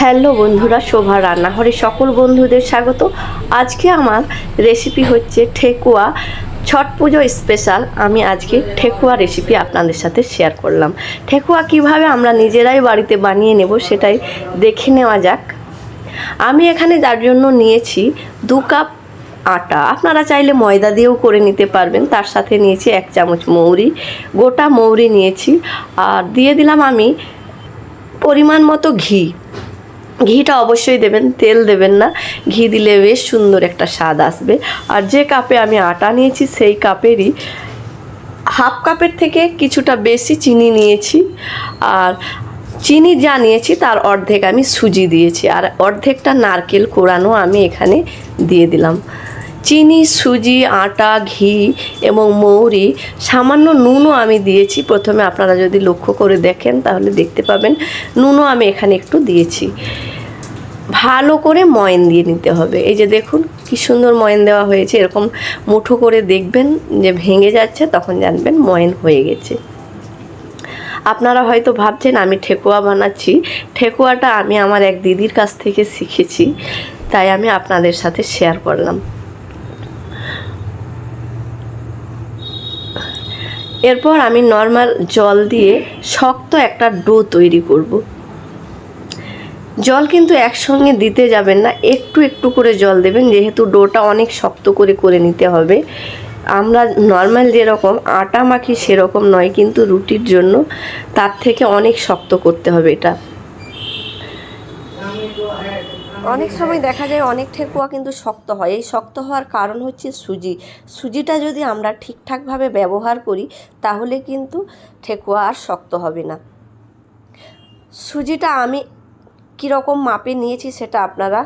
Hello বন্ধুরা, শোভা রান্নাঘরে সকল বন্ধুদের স্বাগত। আজকে আমার রেসিপি হচ্ছে ঠেকুয়া ছট পুজো স্পেশাল আমি আজকে ঠেকুয়া রেসিপি আপনাদের সাথে শেয়ার করলাম। ঠেকুয়া কীভাবে আমরা নিজেরাই বাড়িতে বানিয়ে নেব সেটাই দেখে নেওয়া যাক। আমি এখানে যার জন্য নিয়েছি দু কাপ আটা। আপনারা চাইলে ময়দা দিয়েও করে নিতে পারবেন। তার সাথে নিয়েছি এক চামচ মৌরি। গোটা মৌরি নিয়েছি। আর দিয়ে দিলাম আমি পরিমাণ মতো ঘি। ঘিটা অবশ্যই দেবেন, তেল দেবেন না। ঘি দিলে বেশ সুন্দর একটা স্বাদ আসবে। আর যে কাপে আমি আটা নিয়েছি, সেই কাপেরই হাফ কাপের থেকে কিছুটা বেশি চিনি নিয়েছি। আর চিনি যা নিয়েছি, তার অর্ধেক আমি সুজি দিয়েছি। আর অর্ধেকটা নারকেল কোড়ানো আমি এখানে দিয়ে দিলাম। চিনি, সুজি, আটা, ঘি এবং মৌরি, সামান্য নুনও আমি দিয়েছি। প্রথমে আপনারা যদি লক্ষ্য করে দেখেন, তাহলে দেখতে পাবেন নুনও আমি এখানে একটু দিয়েছি। ভালো করে ময়ন দিয়ে নিতে হবে। এই যে দেখুন, কি সুন্দর ময়ন দেওয়া হয়েছে। এরকম মুঠো করে দেখবেন যে ভেঙে যাচ্ছে, তখন জানবেন ময়ন হয়ে গেছে। আপনারা হয়তো ভাবছেন, আমি ঠেকুয়া বানাচ্ছি। ঠেকুয়াটা আমি আমার এক দিদির কাছ থেকে শিখেছি, তাই আমি আপনাদের সাথে শেয়ার করলাম। এরপর আমি নর্মাল জল দিয়ে শক্ত একটা ডো তৈরি করব। জল কিন্তু একসঙ্গে দিতে যাবেন না, একটু একটু করে জল দেবেন, যেহেতু ডোটা অনেক শক্ত করে করে নিতে হবে। আমরা নর্মাল যেরকম, আটা মাখি সেরকম নয়, কিন্তু রুটির জন্য তার থেকে অনেক শক্ত করতে হবে এটা। অনেক সময় দেখা যায় অনেক ঠেকুয়া কিন্তু শক্ত হয়। এই শক্ত হওয়ার কারণ হচ্ছে সুজি। সুজিটা যদি আমরা ঠিকঠাকভাবে ব্যবহার করি, তাহলে কিন্তু ঠেকুয়া আর শক্ত হবে না। সুজিটা আমি কীরকম মাপে নিয়েছি সেটা আপনারা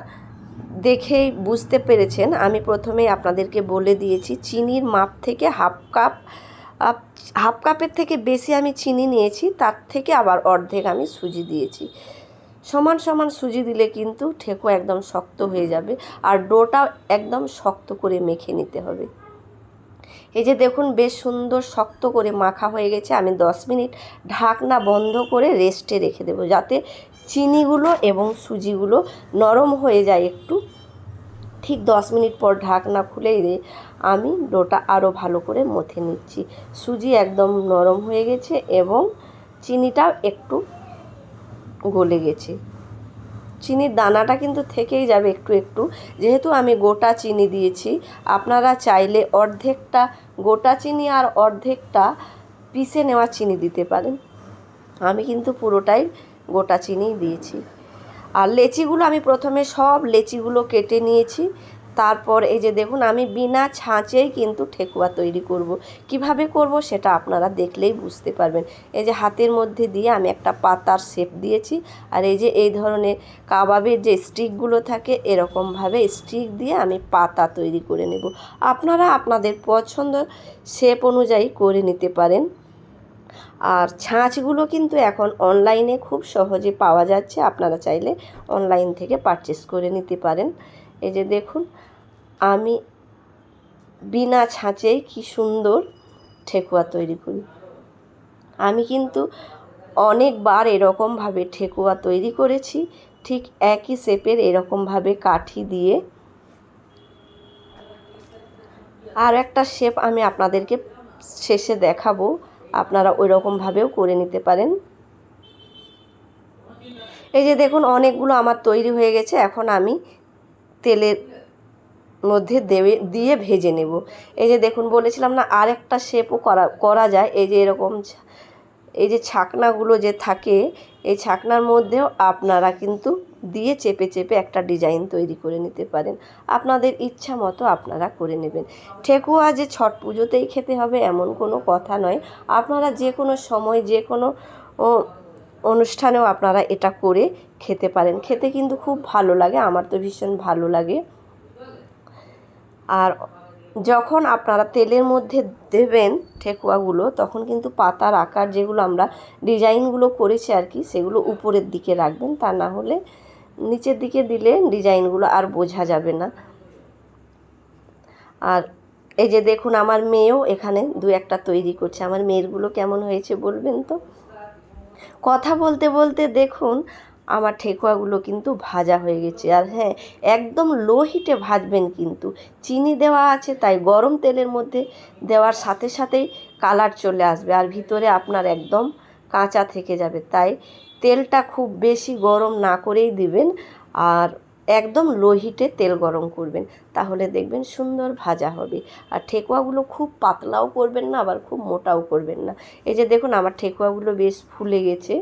দেখেই বুঝতে পেরেছেন। আমি প্রথমেই আপনাদেরকে বলে দিয়েছি, চিনির মাপ থেকে হাফ কাপ হাফ কাপের থেকে বেশি আমি চিনি নিয়েছি, তার থেকে আবার অর্ধেক আমি সুজি দিয়েছি। সমান সমান সুজি দিলে কিন্তু ঠেকো একদম শক্ত হয়ে যাবে আর ডোটাও একদম শক্ত করে মেখে নিতে হবে। এই যে দেখুন, বেশ সুন্দর শক্ত করে মাখা হয়ে গেছে। আমি দশ মিনিট ঢাকনা বন্ধ করে রেস্টে রেখে দেবো যাতে চিনিগুলো এবং সুজিগুলো নরম হয়ে যায় একটু। ঠিক দশ মিনিট পর ঢাকনা খুলে দিয়ে আমি ডোটা আরও ভালো করে মথে নিচ্ছি। সুজি একদম নরম হয়ে গেছে এবং চিনিটাও একটু গলে গেছে। চিনির দানাটা কিন্তু থেকেই যাবে একটু একটু। যেহেতু আমি গোটা চিনি দিয়েছি, আপনারা চাইলে অর্ধেকটা গোটা চিনি আর অর্ধেকটা পিষে নেওয়া চিনি দিতে পারেন। আমি কিন্তু পুরোটাই গোটা চিনিই দিয়েছি। আর লেচিগুলো আমি প্রথমে সব লেচিগুলো কেটে নিয়েছি। তারপর এই যে দেখুন, আমি বিনা ছাঁচেই কিন্তু ঠেকুয়া তৈরি করব। কীভাবে করব সেটা আপনারা দেখলেই বুঝতে পারবেন। এই যে হাতের মধ্যে দিয়ে আমি একটা পাতার শেপ দিয়েছি। আর এই যে এই ধরনের কাবাবের যে স্টিকগুলো থাকে, এরকমভাবে স্টিক দিয়ে আমি পাতা তৈরি করে নেব। আপনারা আপনাদের পছন্দ শেপ অনুযায়ী করে নিতে পারেন। আর ছাঁচগুলো কিন্তু এখন অনলাইনে খুব সহজে পাওয়া যাচ্ছে। আপনারা চাইলে অনলাইন থেকে পারচেস করে নিতে পারেন। এই যে দেখুন, আমি বিনা ছাঁচেই কি সুন্দর ঠেকুয়া তৈরি করি। আমি কিন্তু অনেকবার এরকমভাবে ঠেকুয়া তৈরি করেছি, ঠিক একই শেপের এরকমভাবে কাঠি দিয়ে। আর একটা শেপ আমি আপনাদেরকে শেষে দেখাবো। আপনারা ওই রকমভাবেও করে নিতে পারেন। এই যে দেখুন, অনেকগুলো আমার তৈরি হয়ে গেছে। এখন আমি তেলের মধ্যে দেবে, দিয়ে ভেজে নেব। এই যে দেখুন, বলেছিলাম না, আরেকটা শেপও করা করা যায়। এই যে এরকম এই যে ছাকনাগুলো যে থাকে, এই ছাকনার মধ্যেও আপনারা কিন্তু দিয়ে চেপে চেপে একটা ডিজাইন তৈরি করে নিতে পারেন। আপনাদের ইচ্ছা মতো আপনারা করে নেবেন। ঠেকুয়া যে ছট পুজোতেই খেতে হবে এমন কোনো কথা নয়। আপনারা যে কোনো সময়, যে কোনো অনুষ্ঠানেও আপনারা এটা করে খেতে পারেন। খেতে কিন্তু খুব ভালো লাগে, আমার তো ভীষণ ভালো লাগে। আর যখন আপনারা তেলের মধ্যে দেবেন ঠেকুয়াগুলো, তখন কিন্তু পাতার আকার যেগুলো আমরা ডিজাইনগুলো করেছি আর কি, সেগুলো উপরের দিকে রাখবেন। তা না হলে নিচের দিকে দিলে ডিজাইনগুলো আর বোঝা যাবে না। আর এই যে দেখুন, আমার মেয়েও এখানে দু একটা তৈরি করছে। আমার মেয়েরগুলো কেমন হয়েছে বলবেন তো? কথা বলতে বলতে দেখুন আমার ঠেকুয়াগুলো কিন্তু ভাজা হয়ে গেছে। আর হ্যাঁ একদম লো হিটে ভাজবেন কিন্তু। চিনি দেওয়া আছে, তাই গরম তেলের মধ্যে দেওয়ার সাথে সাথেই কালার চলে আসবে। আর ভিতরে আপনার একদম কাঁচা থেকে যাবে। তাই তেলটা খুব বেশি গরম না করেই দিবেন আর একদম লো হিটে তেল গরম করবেন। তাহলে দেখবেন সুন্দর ভাজা হবে। আর ঠেকুয়াগুলো খুব পাতলাও করবেন না, আবার খুব মোটাও করবেন না। এই যে দেখুন, আমার ঠেকুয়াগুলো বেশ ফুলে গেছে।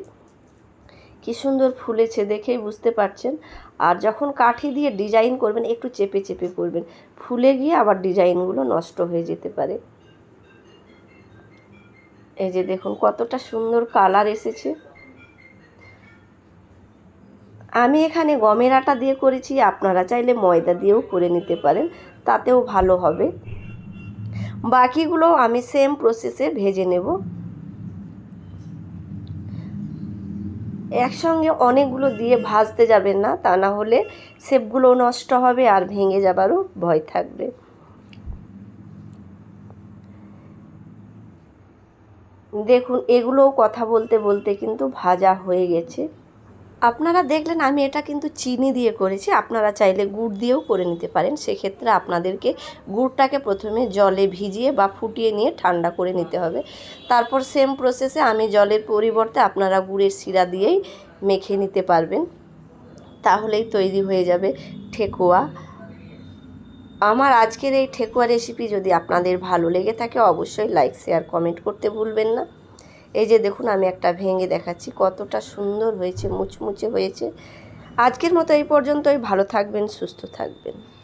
কি সুন্দর ফুলেছে দেখেই বুঝতে পারছেন। আর যখন কাঠি দিয়ে ডিজাইন করবেন, একটু চেপে চেপে করবেন, ফুলে গিয়ে আবার ডিজাইনগুলো নষ্ট হয়ে যেতে পারে। এই যে দেখুন, কতটা সুন্দর কালার এসেছে। আমি এখানে গমের আটা দিয়ে করেছি, আপনারা চাইলে ময়দা দিয়েও করে নিতে পারেন, তাতেও ভালো হবে। বাকিগুলো আমি সেম প্রসেসে ভেজে নেব। একসঙ্গে অনেকগুলো দিয়ে ভাজতে যাবেন না, তা না হলে শেপগুলো নষ্ট হবে আর ভেঙে যাবারও ভয় থাকবে। দেখুন, এগুলোও কথা বলতে বলতে কিন্তু ভাজা হয়ে গেছে। আপনারা দেখলেন আমি এটা কিন্তু চিনি দিয়ে করেছি। আপনারা চাইলে গুড় দিয়েও করে নিতে পারেন। সেক্ষেত্রে আপনাদেরকে গুড়টাকে প্রথমে জলে ভিজিয়ে বা ফুটিয়ে নিয়ে ঠান্ডা করে নিতে হবে। তারপর সেম প্রসেসে আমি জলের পরিবর্তে আপনারা গুড়ের শিরা দিয়েই মেখে নিতে পারবেন। তাহলেই তৈরি হয়ে যাবে ঠেকুয়া। আমার আজকের এই ঠেকুয়া রেসিপি যদি আপনাদের ভালো লেগে থাকে, অবশ্যই লাইক শেয়ার কমেন্ট করতে ভুলবেন না। এই যে দেখুন, আমি একটা ভেঙে দেখাচ্ছি। কতটা সুন্দর হয়েছে, মুচমুচে হয়েছে। আজকের মতো এই পর্যন্তই। ভালো থাকবেন, সুস্থ থাকবেন।